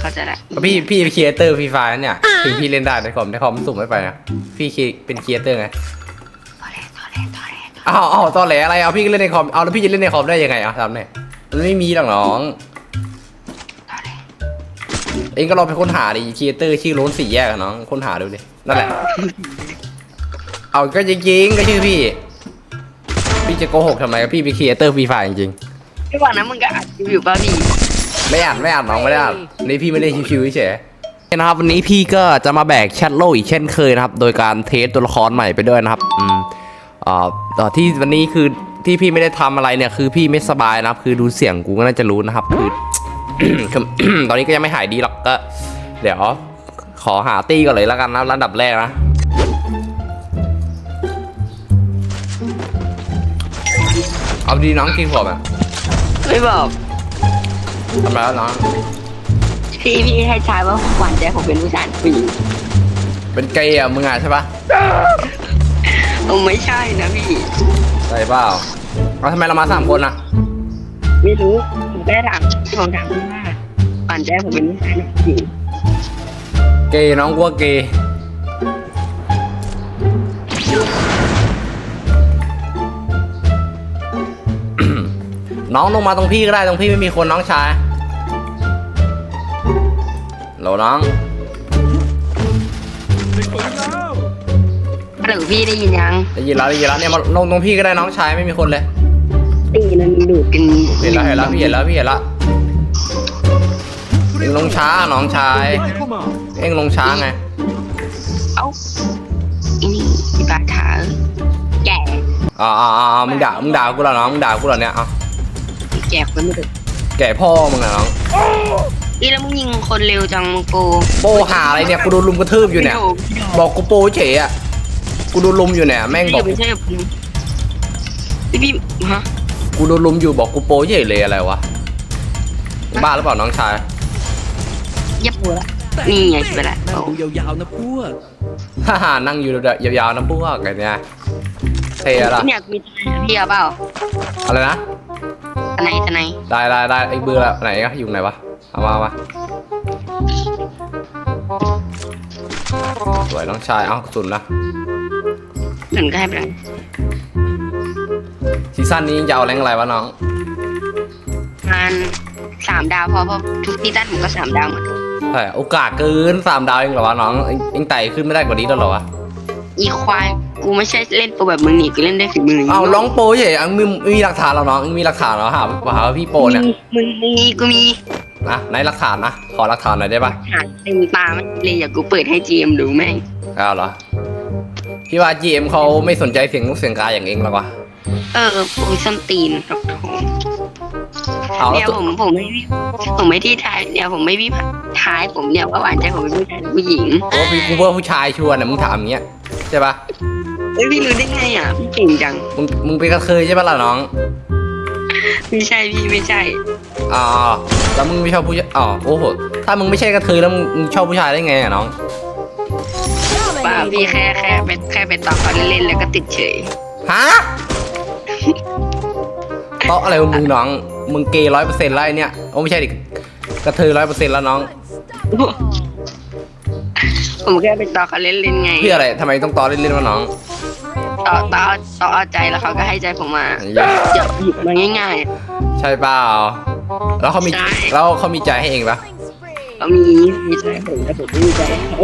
เขาใจะได้พี่พี่เป็นครีเอเตอร์ฟรีไฟเนี่ยถึงพี่เล่นได้ในคอมในคอมมันสุ่มไม่ไปนะพี่คีเป็นครีเอเตอร์ไงทอแหลทอแหลทอแหลอ้าวอ้าวตอนแหลอะไรเอาพี่ก็เล่นในคอมเอาแล้วพี่จะเล่นในคอมได้ยังไงอะทำเนี่ยมันไม่มีหรอกน้องทอแหลเองก็ลองไปค้นหาดิครีเอเตอร์ชื่อโล้นสี่แยกอะน้องค้นหาดูดินั่นแหละ เอาก็จริงๆก็ชื่อพี่ พี่จะโกหกทำไมพี่เป็นครีเอเตอร์ฟรีไฟจริงพี่บอกนะมึงก็อัดอยู่ป่ะพี่ๆ ไม่อ่านไม่อ่านน้องไม่ได้อ่านนี่พี่ไม่ได้ชิวๆเฉยๆนะครับวันนี้พี่ก็จะมาแบกแชทโลอีกเช่นเคยนะครับ โดยการเทสตัวละครใหม่ไปด้วยนะครับอืมอ่าต่อที่วันนี้คือที่พี่ไม่ได้ทำอะไรเนี่ยคือพี่ไม่สบายนะครับ คือดูเสียงกูก็น่าจะรู้นะครับคือคือตอนนี้ก็ยังไม่หายดีหรอกก็ เดี๋ยว ขอหาตี้ก่อนเลยแล้วกันนะระดับแรกนะเอาดีน้องกี่ขวบอะไม่บอก ทำไมแล้วน้องพี่พี่ให้ทายว่าหวานใจผมเป็นผู้ชายหรือผู้หญิงเป็นเกย์อะมึงอะใช่ปะผมไม่ใช่นะพี่ ใช่เปล่าเอาทำไมเรามาสามคนอะ ไม่รู้ผมได้ถามผมถามพี่ว่าหวานใจผมเป็นผู้ชายหรือผู้หญิงเกย์น้องกลัวเกย์น้องลงมาตรงพี่ก็ได้ตรงพี่ไม่มีคนน้องชาย โหลน้องหรือพี่ได้ยินยังได้ยินแล้วได้ยินแล้วเนี่ยมาลงตรงพี่ก็ได้น้องชายไม่มีคนเลยตีนั้นดูดกันเห็นแล้วเห็นแล้วพี่เห็นแล้วพี่เห็นแล้วเอ็งลงช้าน้องชายเอ็งลงช้าไงเอ้าอีนี่อีบาถาแก่อ่าอ่าอ่ามึงด่ามึงด่ากูเหรอน้องมึงด่ากูเหรอเนี่ยเอาแก่คนไม่ถึงแก่พ่อมึงอะน้อง นี่แล้วมึงยิงคนเร็วจังมึงโปโปหาอะไรเนี่ยกูโดนลุมกระทืบอยู่เนี่ยบอกกูโปเฉยอะกูโดนลุมอยู่เนี่ยแม่งบอกไม่ใช่พี่พี่ฮะกูโดนลุมอยู่บอกกูโปเฉยเลยอะไรวะบ้าหรือเปล่าน้องชายยับหัวละนี่ไงไปละนั่งดูยาวๆนะพวกฮ่าฮ่านั่งอยู่เดี๋ยวยาวๆนะพวกไงเนี่ยเท่ละเนี่ยมีทนายพี่เอาเปล่าอะไรนะทนายทนายได้ได้ได้ไอ้เบอร์ละไหนอะอยู่ไหนวะ เอามาเอามาสวยน้องชาย เอากระสุนนะหนึ่งก็ให้ไปเลยซีซั่นนี้จะเอาแรงอะไรวะน้องมันสามดาวพอเพราะทุกซีซั่นผมก็สามดาวหมดใช่โอกาสเกินสามดาวเองเหรอวะน้องเอ็งเอ็งไต่ขึ้นไม่ได้กว่านี้แล้วเหรอวะอีควายกูไม่ใช่เล่นโปรแบบมึงนี่กูเล่นได้ฝีมือเอาร้องโปเฉยอะมึงมีมีหลักฐานเหราน้องมึงมีหลักฐานเหราหาหาว่าพี่โปเนี่ยมึงมึงมีกูมี นะไหนหลักฐานนะ ขอหลักฐานหน่อยได้ปะหาเต็มตาไม่เลยอยากกูเปิดให้จีเอ็มดูแม่งเอาเหรอ พี่ว่า GM เขาไม่สนใจเสียงลูกเสียงกายอย่างเองหรอกวะ เออผมส้นตีนครับผมเอาแล้วเนี่ยตัวผมผมไม่ผมไม่ที่ทายเนี่ยผมไม่วิทายผมเนี่ยว่าหวานใจผมเป็นผู้ชายหรือผู้หญิงโอ้พี่กูว่าผู้ชายชวนนะมึงถามอย่างเงี้ยใช่ปะเอ้ยพี่รู้ได้ไงอะพี่เก่งจังมึงมึงเป็นกระเทยใช่ปะล่ะน้อง ไม่ใช่พี่ไม่ใช่อ๋อแล้วมึงไม่ชอบผู้ชายอ๋อโอ้โหถ้ามึงไม่ใช่กระเทยแล้วมึงมึงชอบผู้ชายได้ไงอะน้องป่าพี่แค่แค่ไปแค่ไปตอบเขาเล่นๆแล้วก็ติดเฉยฮะโต๊ะอะไรของมึงน้อง มึงเกย์ร้อยเปอร์เซ็นต์แล้วไอ้เนี่ยโอ้ไม่ใช่ดิกระเทยร้อยเปอร์เซ็นต์แล้วน้องผมแค่ไปตอบเขาเล่นๆไง เพื่ออะไรทำไมต้องต่อเล่นๆวะน้อง ต่อต่อต่อเอาใจแล้วเขาก็ให้ใจผมมาอย่าเดี๋ยวหยิบมาง่ายใช่เปล่าแล้วเขามีใช่แล้วเขามีใจให้เองปะๆเขามีมีใจผมแต่ผมไม่มีใจเขา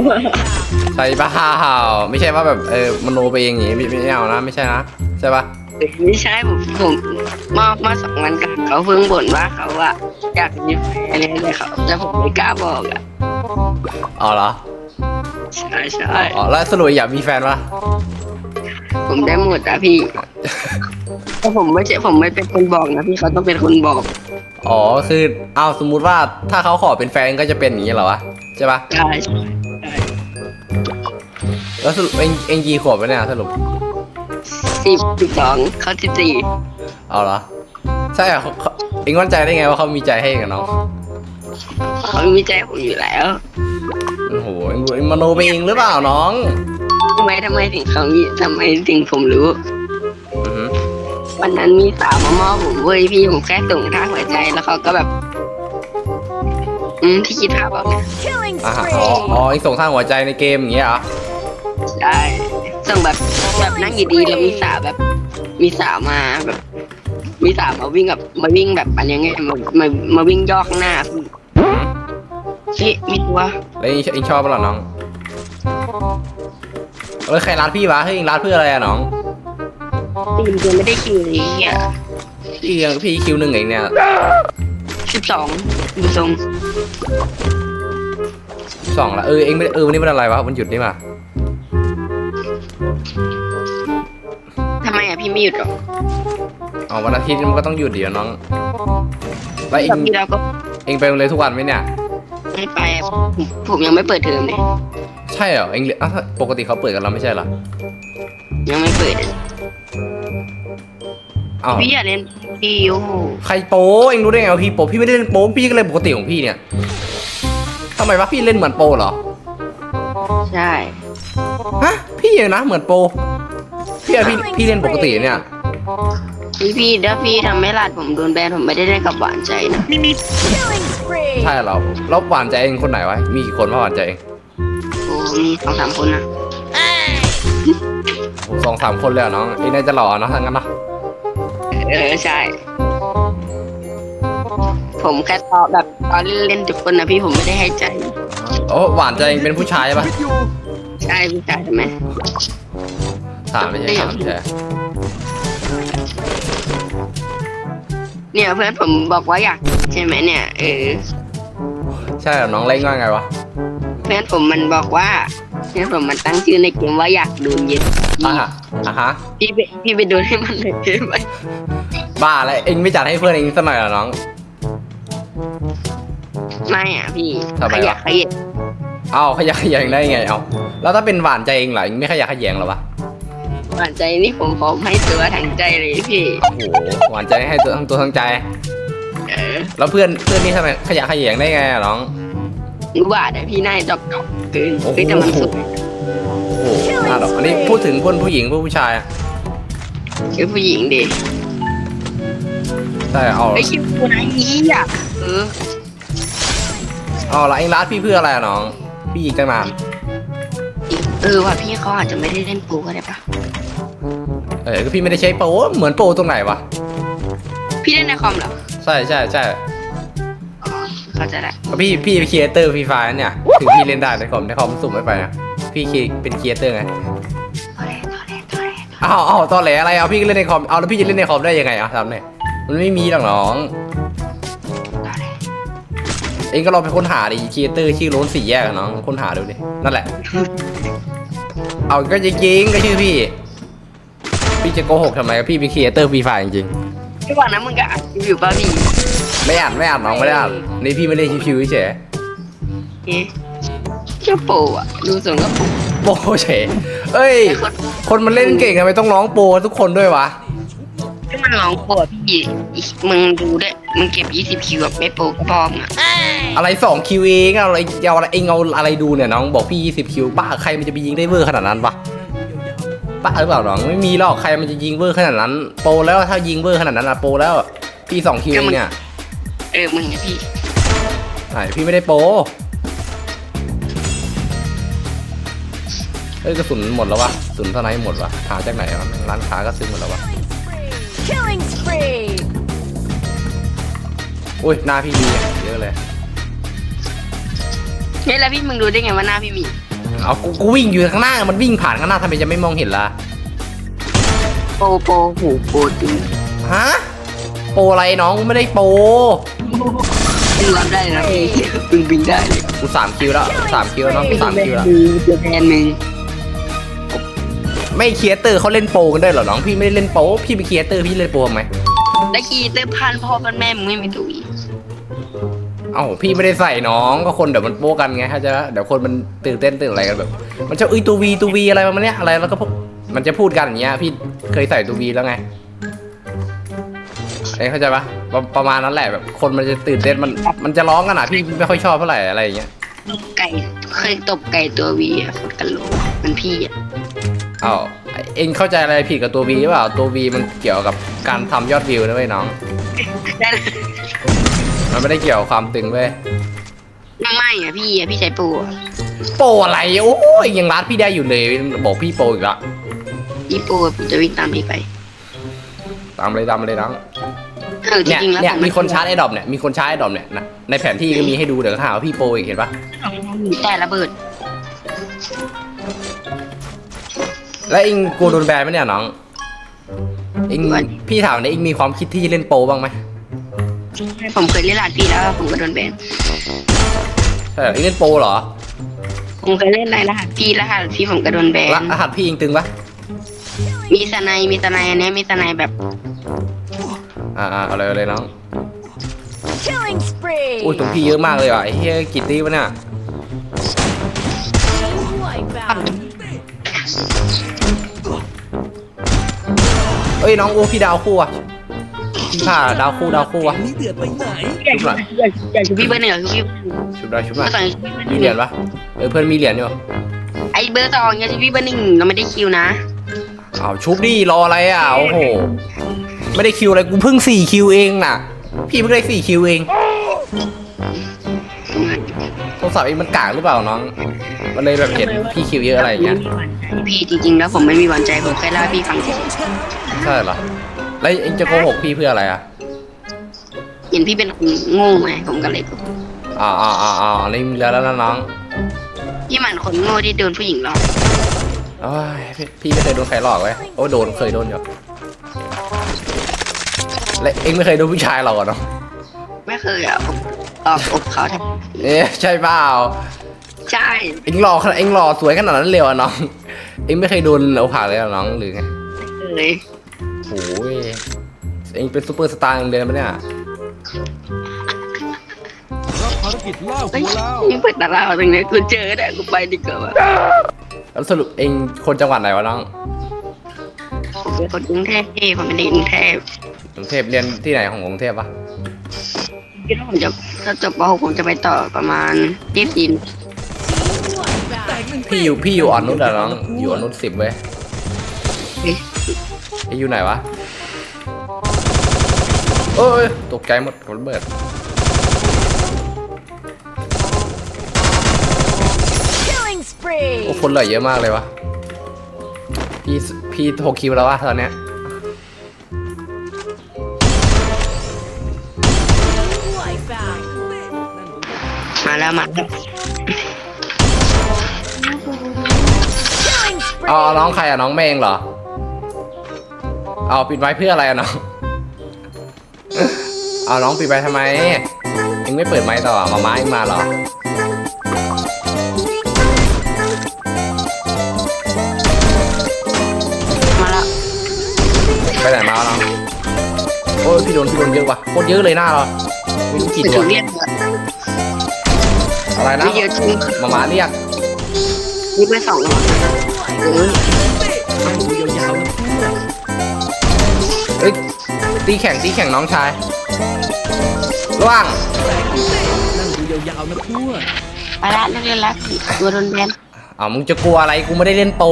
ใช่เปล่าไม่ใช่ว่าแบบเออมโนไปเองอย่างงี้ไม่ไม่เอานะ ไม่ใช่นะใช่ปะไม่ใช่ผมผมเมื่อเมื่อสองวันก่อนเขาเพิ่งบ่นว่าเขาอะอยากมีแฟนอะไรเลยเขาแต่ผมไม่กล้าบอกอะอ๋อเหรอใช่ใช่อ๋อแล้วสรุปอยากมีแฟนปะ ผมได้หมดอะพี่แต่ผมไม่ใช่ผมไม่เป็นคนบอกนะพี่เขาต้องเป็นคนบอกอ๋อคือเอาสมมุติว่าถ้าเขาขอเป็นแฟนก็จะเป็นอย่างนี้เหรอวะใช่ปะใช่ใช่แล้วสรุปเองเองกี่ขวบวะเนี่ยสรุปสิบสิบสองเขาสิบสี่เอาเหรอใช่เหรอเขาเขาเองมั่นใจได้ไงว่าเขามีใจให้เองกับน้องเขามีใจผมอยู่แล้วโอ้โหเองเองมโนไปเองหรือเปล่าน้อง ทำไมทำไมถึงเขามีทำไมถึงผมรู้ อือหือวันนั้นมีสาวมามอบผมเว้ยพี่ผมแค่ส่งท่าหัวใจแล้วเขาก็แบบ อืมที่คิดภาพเอาเนี่ย Killing อ่าฮะ spree. อ๋ออ๋อไอ้ส่งทางหัวใจในเกมอย่างเงี้ยเหรอใช่ส่งแบบแบบนั่งอยู่ดีแล้วมีสาวแบบ มีสาวมาแบบ มีสาวมาวิ่งแบบมาวิ่งแบบอันยังไงมามามาวิ่งยอกหน้าพี่อืมเฮ้ยมีตัวแล้วเองเองชอบปะล่ะน้อง เอ้ยใครรัดพี่วะเฮ้ยเองรัดเพื่ออะไรอะน้องตีมยังไม่ได้คิวเลยอะพี่ยังพี่คิวหนึ่งเองเนี่ยสิบสองดูทรงสองละเออเองไม่ได้เออวันนี้เป็นอะไรวะวันหยุดนี่มาทำไมอะพี่ไม่หยุดหรออ๋อวันอาทิตย์มันก็ต้องหยุดเดี๋ยวน้องแล้วเองแบบนี้เราก็เองไปโรงเรียนทุกวันไหมเนี่ยไม่ไปอะผมผมยังไม่เปิดเทอมเลยใช่เหรอเองเรียนอ้าวปกติเขาเปิดกันแล้วไม่ใช่เหรอยังไม่เปิดเลยอ้าวพี่อย่าเล่นพี่โอ้โหใครโป้เองรู้ได้ไงว่าพี่โป้พี่ไม่ได้เล่นโป้พี่ก็เล่นปกติของพี่เนี่ยทำไมวะพี่เล่นเหมือนโปเหรอใช่ฮะพี่อะนะเหมือนโปพี่อะพี่พี่เล่นปกติเนี่ยพี่พี่ถ้าพี่ทำให้ลาดผมโดนแบนผมไม่ได้เล่นกับหวานใจนะ Killing spree. ใช่เหรอแล้วหวานใจเองคนไหนวะมีกี่คนว่าหวานใจเอง โอ้มีสองสามคนนะโอ้สองสามคนเลยเหรอน้องเองน่าจะหล่อเนอะทั้งนั้นเนาะเออใช่ ผมแค่ตอบแบบตอนเล่นๆทุกคนนะพี่ผมไม่ได้ให้ใจ โอ้หวานใจเองเป็นผู้ชายปะใช่พี่ชายทำไมถามไม่ใช่ถามใช่เนี่ยเพื่อนผมบอกว่าอยากใช่ไหมเนี่ยเออ ใช่เหรอน้องเล่นว่าไงวะเพื่อนผมมันบอกว่าเพื่อนผมมันตั้งชื่อในเกมว่าอยากโดนเย็ดอะฮะอะฮะ พี่ไปพี่ไปโดนให้มันเลยได้ไหมบ้าอะไรเองไม่จัดให้เพื่อนเองสักหน่อยเหรอน้อง ไม่อะพี่ทำไมขวะ ยะขยะเอ้าขยะแขยงได้ไงเอ้าแล้วถ้าเป็นหวานใจเองเหรอเองไม่ขยะแขยงเหรอวะหวานใจนี่ผมพร้อมให้ตัวทั้งใจเลยพี่ โอ้โหหวานใจให้ตัวทั้งตัวทั้งใจ เออแล้วเพื่อนเพื่อนนี่ทำไมขยะแขยงได้ไงอะน้อง รู้ว่าแต่พี่นายดอกดอกเกินโอ้โห เฮ้ยแต่มันสุดโอ้โหน่าดอกอันนี้พูดถึงเพื่อนผู้หญิงเพื่อนผู้ชายอะคือผู้หญิงดิใช่เอาไอ้คิวตัวไหนนี้อะเออเอาละเองรัดพี่เพื่ออะไรอะน้อง พี่ยิงตั้งนานเออว่าพี่เขาอาจจะไม่ได้เล่นปูก็ได้ปะเออก็พี่ไม่ได้ใช้โปรเหมือนโปรตรงไหนวะพี่เล่นในคอมเหรอใช่ใช่ใช่อ๋อ เข้าใจละก็พี่พี่เป็นครีเอเตอร์ฟรีไฟเนี่ย ถึงพี่เล่นได้ในคอมในคอมสุ่มไม่ไปนะพี่คีเป็นครีเอเตอร์ไงตอแหลตอแหลตอแหลอ้าวอ้าวตอนแหลอะไรเอาพี่ก็เล่นในคอมเอาแล้วพี่จะเล่นในคอมได้ยังไงอะทำเนี่ยมันไม่มีหรอกน้อง ตอแหลเองก็ลองไปค้นหาดิครีเอเตอร์ชื่อโล้นสี่แยกอะน้องค้นหาดูดินั่นแหละ เอาก็จริงๆก็ชื่อพี่ พี่จะโกหกทำไมพี่เป็นครีเอเตอร์ฟรีไฟจริงพี่ว่านะมึงก็อัดอยู่ป่ะพี่ๆ ไม่อ่านไม่อ่านน้องไม่ได้อ่านนี่พี่ไม่ได้ชิวๆเฉยเอ๊ะเจ้าปูอะ ดูส่งก็ปูโปรเฉยเอ้ยไอ้คนคนมันเล่นเก่งทำไมต้องร้องโปรทุกคนด้วยวะที่มันร้องโปรอะพี่อีมึงดูด้วยมึงเก็บ20คิวแบบไม่โปรก็ปลอมอะอะไรสองคิวเองเอาอะไรเอาอะไรเองเอาอะไรดูเนี่ยน้องบอกพี่ยี่สิบคิวบ้าใครมันจะไปยิงได้เวอร์ขนาดนั้นปะบ้าหรือเปล่าน้องไม่มีหรอกใครมันจะยิงเวอร์ขนาดนั้น โปรแล้วถ้ายิงเวอร์ขนาดนั้นอะโปรแล้วพี่สองคิวเองเนี่ย เออมึงนะพี่ไหนพี่ไม่ได้โปรเอ้ยกระสุนหมดแล้ววะกระสุนเท่าไหร่หมดวะหาจากไหนวะร้านค้าก็ซื้อหมดแล้ววะ Killing spree. อุ้ยหน้าพี่มีอะเยอะเลย เฮ้ยแล้วพี่มึงดูได้ไงว่าหน้าพี่มี เอากูกูวิ่งอยู่ข้างหน้า มันวิ่งผ่านข้างหน้าทำไมจะไม่มองเห็นล่ะ โปรโปรหูโปรจริงฮะ โปรอะไรน้องไม่ได้โป รมึงรับได้นะพี่มึงบินได้เลยกูสามคิวแล้วสามคิวแล้วน้องกูสามคิวแล้วมึงเจอแทนมึงไม่เครียเตอร์เขาเล่นโปรกันได้วยเหรอน้องพี่ไม่ได้เล่นโปรพี่เป็นเครียเตอร์พี่เล่นโปรไหมแล้วคีเตอร์พันพ่อพันแม่มึงไม่มีตัวอีกเอ้าพี่ไม่ได้ใส่น้องก็คนเดี๋ยวมันโปรกันไงถ้าใจะเดี๋ยวคนมันตื่นเต้นตื่นอะไรกันแบบ มันจะเอ้ยตัววีตัววีอะไรประมาณเนี้ยอะไรแล้วก็พวกมันจะพูดกันอย่างเงี้ยพี่เคยใส่ตัววีแล้วไงเอ้ยเข้าใจปะ ประประมาณนั้นแหละแบบ คนมันจะตื่นเต้นมันมันจะร้องกันอะพี่ไม่ค่อยชอบเท่าไหร่อะไรอย่างเงี้ยไก่เคยตบไก่ตัววีอะโคตรกันโหลมันพี่อะเอ้าเอ็งเข้าใจอะไรผิดกับตัววีหรือเปล่าตัววีมันเกี่ยวกับการทำยอดวิวนะเว้ยน้อง ได้เลยมันไม่ได้เกี่ยวกับความตึงเว้ยอะพี่อะพี่ใช้โปรอะโปรอะไรโอ้ยยังรัดพี่ได้อยู่เลยบอกพี่โปรอีกละ พี่โปรผมจะวิ่งตามพี่ไป ตามเลยตามเลยน้อง เออจเนี่ยริงๆแล้วเนี่ยผมีคนชาร์จไอ้ดอมเนี่ยมีคนชาร์จไอ้ดอมเนี่ยนะในแผนที่ก็มีให้ดูเดี๋ยวก็หาว่าพี่โปรอีกเห็นปะแต่ระเบิด แล้วเองกลัวโดนแบนไหมเนี่ยน้องเองพี่ถามเนี่ยเองมีความคิดที่จะเล่นโปรบ้างไหมผมเคยเล่นหลานพี่แล้วผมก็โดนแบนใช่เหรอเองเล่นโปรเหรอผมเคยเล่นในรหัสพี่รหัสพี่ผมก็โดนแบนรหัสพี่เองตึงปะมีสไนด์มีสไนด์อันเนี้ยมีสไนด์แบบ อ่าอ่าเอาเลยเอาเลยน้อง Killing spree. อุ้ยตรงพี่เยอะมากเลยว่ะไอ้เฮียกี่ตีวะเนี่ย Wipeout. เอ้ยน้องโอ้พี่ดาวคู่อะพี่ผ่าดาวคู่ดาวคู่อะนี่เดือดไปไหนชุบหน่อยอยากจะพี่เบอร์หนึ่งคือพี่ชุบหน่อยชุบหน่เมื่อยอก่อนมีเหรียญปะเออเพื่อนมีเหรียญอยู่ไอ้เบอร์สองอยากจะพี่เบอร์หนึ่งเราไม่ได้คิวนะอ้าวชุบดิรออะไรอะโอ้โห ไม่ได้คิวอะไรกูเพิ่งสี่คิวเองน่ะ พี่เพิ่งได้สี่คิวเองโทรศัพท์เองมันกากหรือเปล่าน้อง มันเลยแบบเห็นพี่คิวเยอะอะไรอย่างเงี้ย พี่จริงๆ แล้วผมไม่มีหวันใจผมแค่เล่าให้พี่ฟังเฉยใช่เหรอ แล้วเองจะโกหกพี่เพื่ออะไรอะเห็นพี่เป็นคนโง่ไงผมก็เลยอ่าอ่าอ่าอ่านี่มีแล้วแล้วนะน้อง พี่หมันคนโง่ที่โดนผู้หญิงหลอกโอ้ยพี่พี่ไม่เคยโดนใครหลอกเลยโอ้โดนเคยโดนอยู่ และเองไม่เคยโดนผู้ชายหลอกเหรอเนาะไม่เคยอะผมหลอกอกเขาทเอ๊ะใช่เปล่าำใช่เอ็งหล่อขนาดเอ็งหล่อสวยขนาดนั้นเลยเหรอน้อง เอ็งไม่เคยโดนเอาผ่านเลยเหรอน้องหรือไงเลยโอ้ยเอ็งเป็นซูเปอร์สตาร์เองเลยปะเนี่ยรับภารกิจล่าเฮ้ยหัวแล้ว นี่เปิดตาลาวตรงนี้กูเจอเนี่ยกูไปดีกว่าแล้วสรุปเอ็งคนจังหวัดไหนวะน้องผมเป็นคนกรุงเทพพี่ผมเป็นเด็กกรุงเทพ กรุงเทพเรียนที่ไหนของกรุงเทพปะคิดว่าผมจะถ้าจบป .6 ผมจะไปต่อประมาณยี่สิบ Wipeout. พี่อยู่พี่อยู่อ่อนนุชอะน้องอยู่อ่อนนุชสิบเว้ยเฮ้ยไอ้อยู่ไหนวะเอ้ยตกใจหมดกับระเบิด Killing spree. โอ้คนเหลือเยอะมากเลยวะพี่พี่หกคิวแล้ววะตอนเนี้ย มาแล้วมาแล้ว Killing เอาเอา spree. น้องใครอะน้องแม่เองเหรอ เอาปิดไว้เพื่ออะไรอะน้อง เอาน้องปิดไว้ทำไมเอ็งไม่เปิดไมค์ต่อมาม้าเอ็งมาเหรอ มาแล้วไปไหนมาวะน้องโอ้ยพี่โดนพี่โดนเยอะว่ะโคตรเยอะเลยหน้าเราไม่รู้กี่ไปตัถูวกเรียกอะ ไรนะไม่เยอะจริงมาม้าเรียกนี่เบอร์สองแล้วเออนั่งดูยาวๆนะเพื่อนเอ้ยตีแข่งตีแข่งน้องชายระว่างนั่งดูยาวๆนะเพื่อนไปละเล่นเล่นละตัวโดนแบนอ้าวมึงจะกลัวอะไรกูไม่ได้เล่นโปร